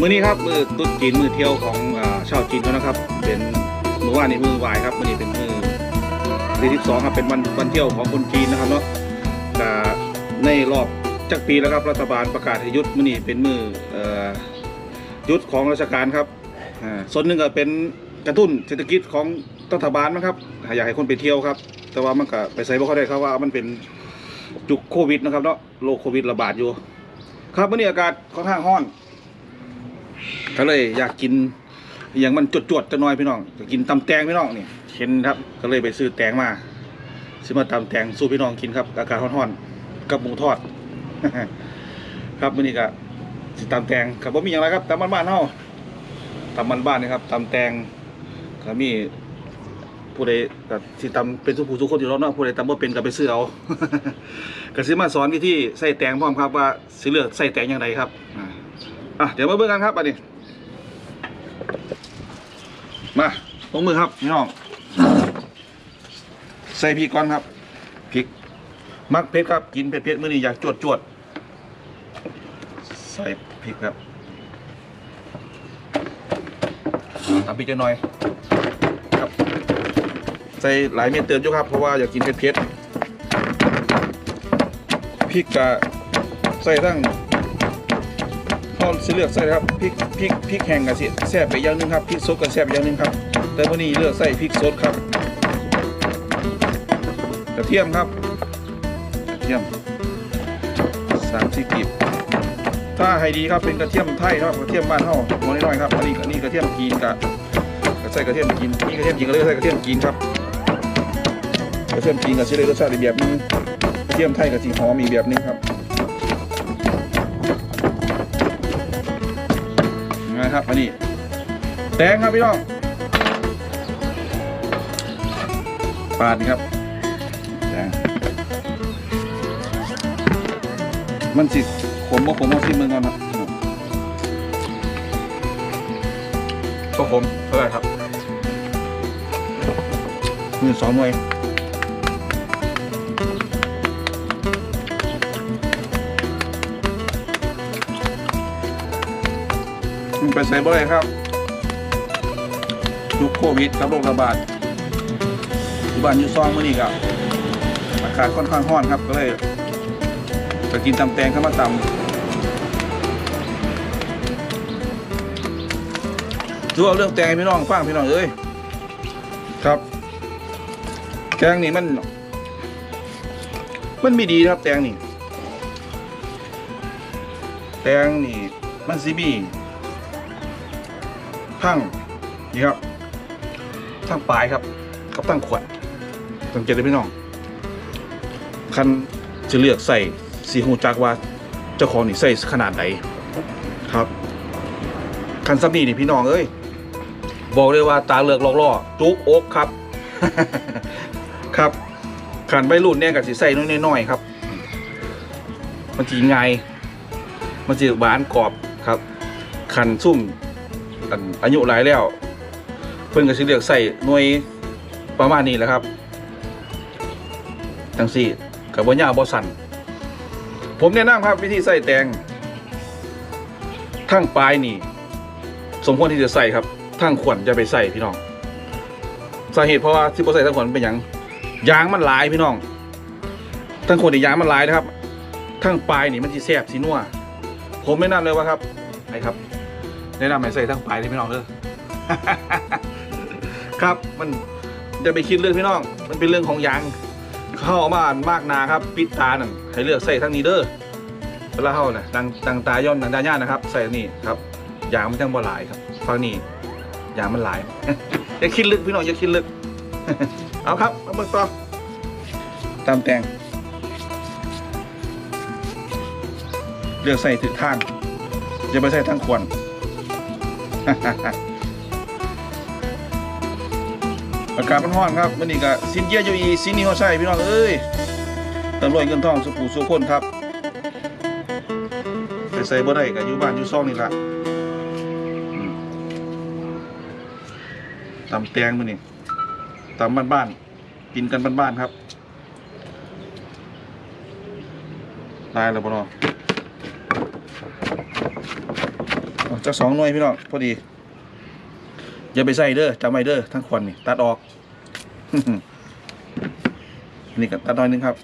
มือนี้ครับมือตุ๊ดจีนมือเที่ยวของอชาวจีนเขานะครับ เป็นมือว่านนี่มือวายครับมือนี้เป็นมือเดือนที่สองครับเป็นวันวันเที่ยวของคนจีนนะครับเนาะแต่ในรอบจักปีแล้วครับรัฐบาลประกาศให้ยุดมือนี้เป็นมืออยุดของราชการครับอ่าส่วนหนึ่งก็เป็นกระตุ้นเศรษฐกิจของรัฐบาลนะครับอยากให้คนไปเที่ยวครับ แต่ว่ามันก็ไปใส่บ่เขาได้ครับว่ามันเป็นจุกโควิดนะครับเนาะโรคโควิดระบาดอยู่ ครับวันนี้อากาศค่อนข้างร้อน ก็เลยอยากกินอย่างมันจวดๆจะน้อยพี่น้องจะกินตำแตงพี่น้องนี่เห็นครับ ก็เลยไปซื้อแตงมาซื้อมาตำแตงสู้พี่น้องกินครับ อากาศร้อนๆกับหมูทอด ครับวันนี้ก็สิตำแตงครับว่ามีอย่างไรครับตำบ้านๆเฮาตำบ้านๆนี่ครับตำแตงก็มีผู้ใดก็สิตำเป็นทุกผู้ทุกคนอยู่แล้วเนาะผู้ใดตำบ่เป็นก็ไปซื้อเอาก็สิมาสอนวิธีใส่แตงพร้อมครับว่าสิเลือกใส่แตงอย่างไรครับอ่าอะเดี๋ยวมาเบิ่งกันครับอันนี้ มาลงมือครับพี่น้องใส่พริกก่อนครับพริก มักเผ็ดครับกินเผ็ดๆมื้อนี้อยากจวดจวดใส่พริกครับตำพริกจักหน่อยครับใส่หลายเม็ดเติมอยู่ครับ เพราะว่าอยากกินเผ็ดๆพริกกะใส่ทั้ง ทอสิเลือกใส่ครับพริกพริกพริกแห้งกะสิแซ่บไปอย่างนึงครับพริกสดก็แซ่บอย่างนึงครับ แต่วันนี้เลือกใส่พริกสดครับกระเทียมครับกระเทียมสามสี่กีบถ้าให้ดีครับเป็นกระเทียมไทยครับกระเทียมบ้านเฮาหัวน้อยๆครับอันนี้อันนี้กระเทียมจีนกะก็ใส่กระเทียมจีนมีกระเทียมจีนก็เลยใส่กระเทียมจีนครับกระเทียมจีนกับชิเลยรสชาติอีกแบบนึงกระเทียมไทยกับสีหอมอีกแบบนึงครับ นะครับอันนี้แตงครับพี่น้องปาดนี่ครับแตงมันสิขมบ่ขมเอาซิมเมืองก่อนครับก็ขมเท่าไหร่ครับมือสองหน่วย ไปใส่บ่ได้ครับยุคโควิดกับโรคระบาดอยู่บ้านอยู่ซองมื่อนี้กับอากาศค่อนข้างร้อนครับก็เลยไปกินตำแตงข้ามาตำถือเอาเรื่องแตงพี่น้องฟังพี่น้องเอ้ยครับแตงนี่มัน มันไม่ดีนะครับแตงนี่ แตงนี่มันซีบี ทั้งนี่ครับทั้งปลายครับกับทั้งขวดสังเกตได้พี่น้องคันจะเลือกใส่สีหูจักว่าเจ้าของนี่ใส่ขนาดไหนครับ คันซับนี่นี่พี่น้องเอ้ยบอกเลยว่าตาเลือกลอกล่อจุกอกครับ ครับขันใบรุ่นเนี่ยกับสีใส่น้อยๆครับ มันจีง่ายมันจีหวานกรอบครับขันซุ่ม อันอายุหลายแล้ว เพิ่นก็สิเลือกใส่หน่วยประมาณนี้แหละครับจังสี่กับบ่ยาวบ่สั่นผมแนะนำครับวิธีใส่แตงทั้งปลายนี่ สมควรที่จะใส่ครับทั้งขวัญจะไปใส่พี่น้องสาเหตุเพราะว่าที่บ่ใส่ทั้งขวัญเป็นหยังยางมันลายพี่น้องทั้งขวัญนี่ยางมันลายนะครับทั้งปลายนี่มันสิแซ่บสินัวผมแนะนำเลยว่าครับไอ้ครับ แนะนำให้ใส่ทั้งปลายเลยพี่น้องเด้อครับมันจะไปคิดเรื่องพี่น้อง มันเป็นเรื่องของยางเข้ามาอ่านมากนาครับปิดตาหนึ่งให้เลือกใส่ทั้งนี้เด้อเวลาเข้านะดังดังตาย่อนดังตาย่านนะครับ ใส่นนี่ครับยางมันจังบ่หลายครับฟังนี่ยางมันหลายอย่าคิดลึกพี่น้องอย่าคิดลึก เอาครับมาเบิกต่อตามแตงเลือกใส่ถึงทางอย่าไปใส่ทั้งควร อากาศมันร้อนครับมันนี่ก็สินเกียอยู่อีสินนี่เขาใช่พี่น้องเอ้ยตำรวจเงินทองสุขูสุขคนครับไปใส่บ่ได้ก็อยู่บ้านอยู่ซ่องนี่ละตำแตงมันนี่ตำบ้านๆกินกันบ้านๆครับลายแล้วบ่เนาะเอา จักสองหน่วยพี่น้องพอดีอย่าไปใส่เด้อจำไว้เด้อทั้งควันนี่ตัดออกนี่ก็ตัดน้อยนึงครับ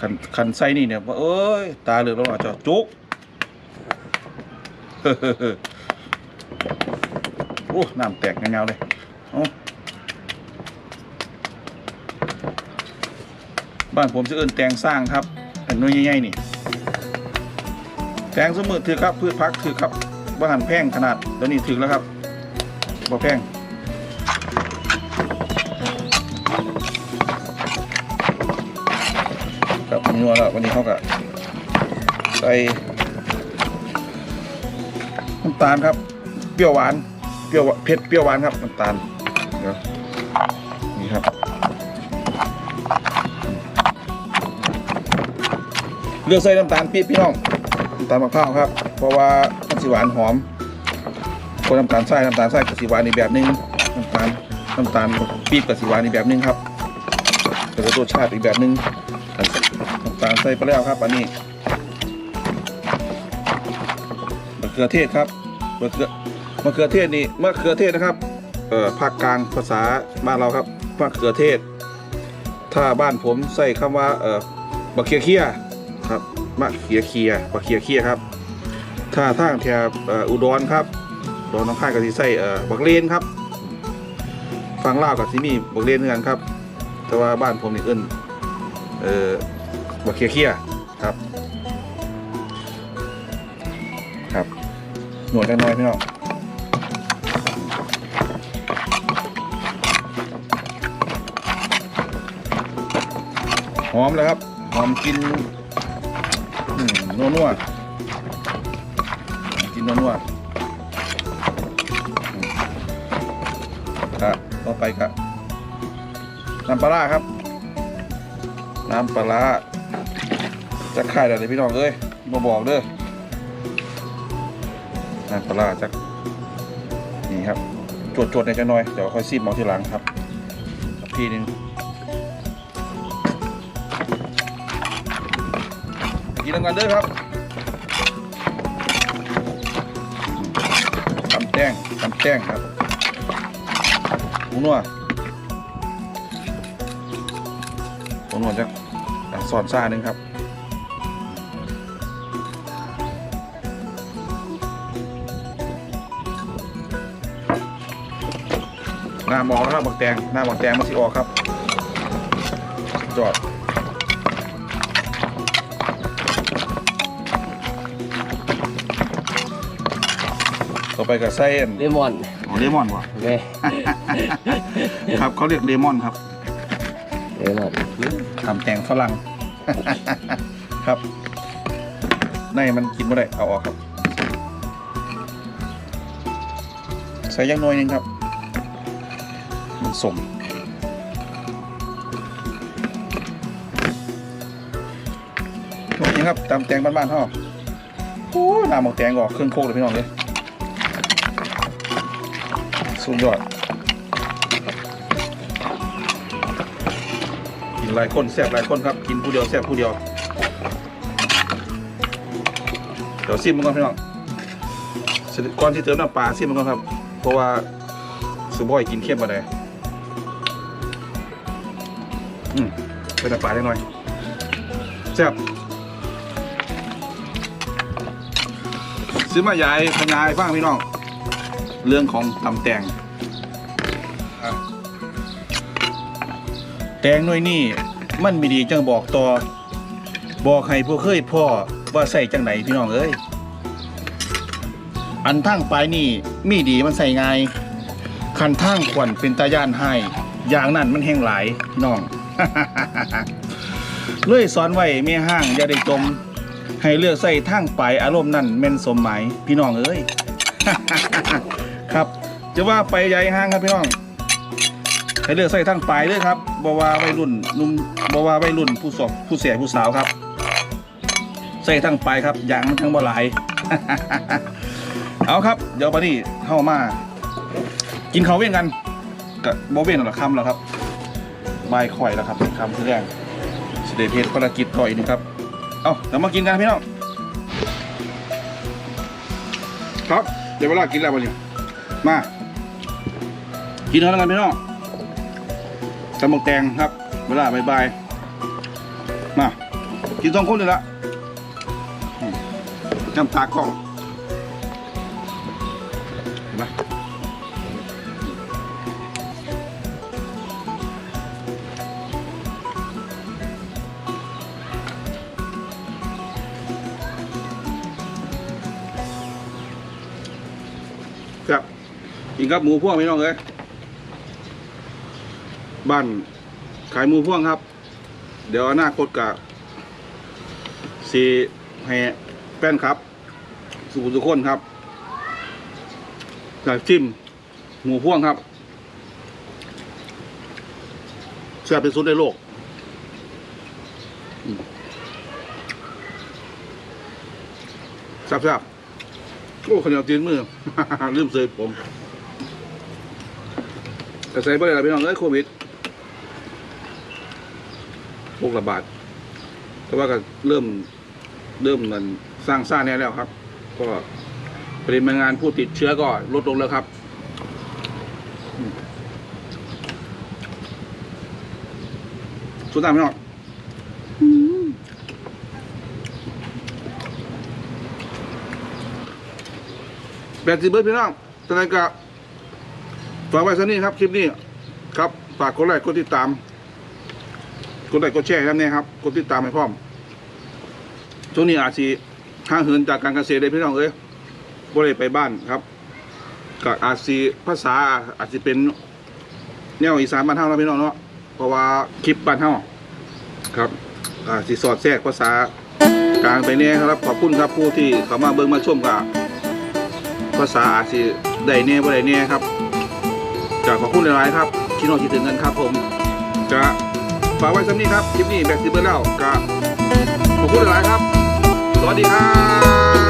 คันคันใส่นี่เนี่ยว่าเอ้ยตาเหลือกแล้วอาจจะจุกโอ้น้ำแตกเงาๆเลยบ้านผมจะเอิ้นแตงสร้างครับอันน้อยใหญ่ๆนี่แตงสมือถือครับพืชพักถือครับ บ้านแพงขนาดเดี๋ยวนี้ถือแล้วครับบ่แพงครับนัวแล้ววันนี้เขาก็ใส่น้ำตาลครับ เปรี้ยวหวาน เปรี้ยวเผ็ดเปรี้ยวหวานครับน้ำตาลเดี๋ยวนี่ครับเลือกใส่น้ำตาลปี๊บพี่น้องน้ำตาลมะพร้าวครับ เพราะว่า สีหวานหอมคนน้ำตาลทรายน้ำตาลทรายกับสีหวานอีกแบบหนึงน้ำตาลน้ำตาลปี๊บกับสีหวานอีกแบบหนึงครับแต่รสชาติอีกแบบหนึงน้ำตาลใส่ไปแล้วครับอันนี้มะเขือเทศครับมะเขือมะเขือเทศนี่มะเขือเทศนะครับเอ่อภาคกลางภาษาบ้านเราครับมะเขือเทศ ถ้าบ้านผมใส่คำว่าเอ่อมะเขือเคียครับมะเขียเคียปลาเขียเคียครับ ถ้าทางแถบอุดรครับอุดรน้องค่ายกับที่ใส่บักเลนครับฟังเล่ากับที่นี่บักเลนเหมือนกันครับ แต่ว่าบ้านผมนี่เอิ้นเออบักเขียเคียครับ ครับหนวดจังน้อยพี่น้องหอมเลยครับ หอมกินอืมนัวนัวๆ กินวนัวๆอืมครับต่อไปครับน้ำปลาร้าครับ น้ำปลาร้าจะขายอะไรพี่น้องเอ้ยมาบอกเด้อน้ำปลาร้าจะนี่ครับจวดจวดๆในจะน้อยเดี๋ยวค่อยซีบมองทีหลังครับพี่นึงกินน้ำกันเด้อครับ ตำแต้งตำแต้งครับหมูนัวหมูนัวจะสอนซ่าหนึ่งครับหน้ามอกนะครับบักแตงหน้าบักแตงมาสิออกครับ จอด ต่อไปกับไส้อันเลมอนอ๋อเลมอนวะเน่ครับเขาเรียกเลมอนครับเลมอนทำแตงฝรั่ง ครับในมันกินไม่ได้เอาออกครับ ใส่อยังน้อยหนึงครับ มันสมนี่ครับตำแตงบ้านๆเท่าโอ้น้ำหมกแตงออกเครื่องโคกเลยพี่น้องเลย สุดยอด กินหลายคนแซ่บหลายคนครับ กินผู้เดียวแซ่บผู้เดียว เดี๋ยวซิมมันก่อนพี่น้องสร็จก่อนที่เติมน้ำปลาซิมมันก่อนครับ เพราะว่าสุบอยกินเข้มมาเลยอืมเป็นน้ำปลาได้หน่อยแซ่บซื้อมายายขยายฟังพี่น้อง เรื่องของตำแตงอะแตงหน่วยนี่มันมีดีจังบอกต่อ บอกให้ผู้เคยพ่อว่าใส่จังไหนพี่น้องเอ้ยอันทั้งปลายนี่มีดีมันใส่ง่ายคันทั้งขวัญเป็นตาย่านให้อย่างนั้นมันแห้งหลายพี่น้องเลยสอนไว้เมียห้างอย่าได้จม ให้เลือกใส่ทั้งปลายอารมณ์นั่นแม่นสมหมายพี่น้องเอ้ย ครับ จะว่าไปใหญ่ห้างครับพี่น้องให้เลือกใส่ทั้งปลายเลยครับบว่าวัยรุ่นนุ่มบว่าวัยรุ่นผู้สอบผู้เสียผู้สาวครับ ใส่ทั้งปลายครับอย่างมันทั้งบ่หลาย เอาครับ เดี๋ยวบัดนี้เข้ามา กินข้าวเว้นกันกับโบเว้นหรอคำแล้วครับใบข่อยแล้วครับคำที่แรกสเดเพจภารกิจต่ออีกนึงครับเอาเดี๋ยวมากินกันพี่น้องครับ เดี๋ยวเวลากินแล้ววันนี้มา กินเท่านั้นกันพี่น้องตำหมกแตงครับ เวลาบายๆมา กินสองคนเลยละจำตากล้อง กินกับหมูพ่วงพี่น้องเอ้ยบ้านขายหมูพ่วงครับ เดี๋ยวอนาคตกับสีให้แป้นครับ สุขุสุขคนครับจากจิ้มหมูพ่วงครับแซ่บเป็นสุดในโลกแซ่บๆโอ้ขาวเหนียวจีนมือ ลืมเสยผม แต่ใส่บ่ได้ละพี่น้องเอ้ยโควิดโรคระบาดแต่ว่าก็เริ่มเริ่มมันสร้างซ่าแน่แล้วครับ ก็ปริมาณงานผู้ติดเชื้อก็ลดลงแล้วครับสุดท้ายพี่น้องแปดสิบเบิร์ดพี่น้องตอนนี้ก็ ฝากไว้สักนี้ครับคลิปนี้ครับฝากกดไลค์กดติดตามกดไลค์กดแชร์ครับเนี่ยครับกดติดตามให้พร้อมช่วงนี้อาจจะห่างเหินจากการเกษตรเลยพี่น้องเอ้ยบ่ได้ไปบ้านครับก็อาจจะภาษาอาจจะเป็นแนวอีสานบ้านเฮาเนาะพี่น้องเนาะเพราะว่าคลิปบ้านเฮาครับอาจจะสอดแทรกภาษากลางไปแน่ครับขอบคุณครับผู้ที่เข้ามาเบิ่งมาชมกับภาษาอาจจะได้แน่ยบ่ได้แน่ครับ จะขอบคุณหลายๆครับที่น้องคิดถึงกันครับ ผมจะฝากไว้สำนี้ครับคลิปนี้แบ็กซิเบอร์แล้วก็ขอบคุณหลายๆครับ สวัสดีครับ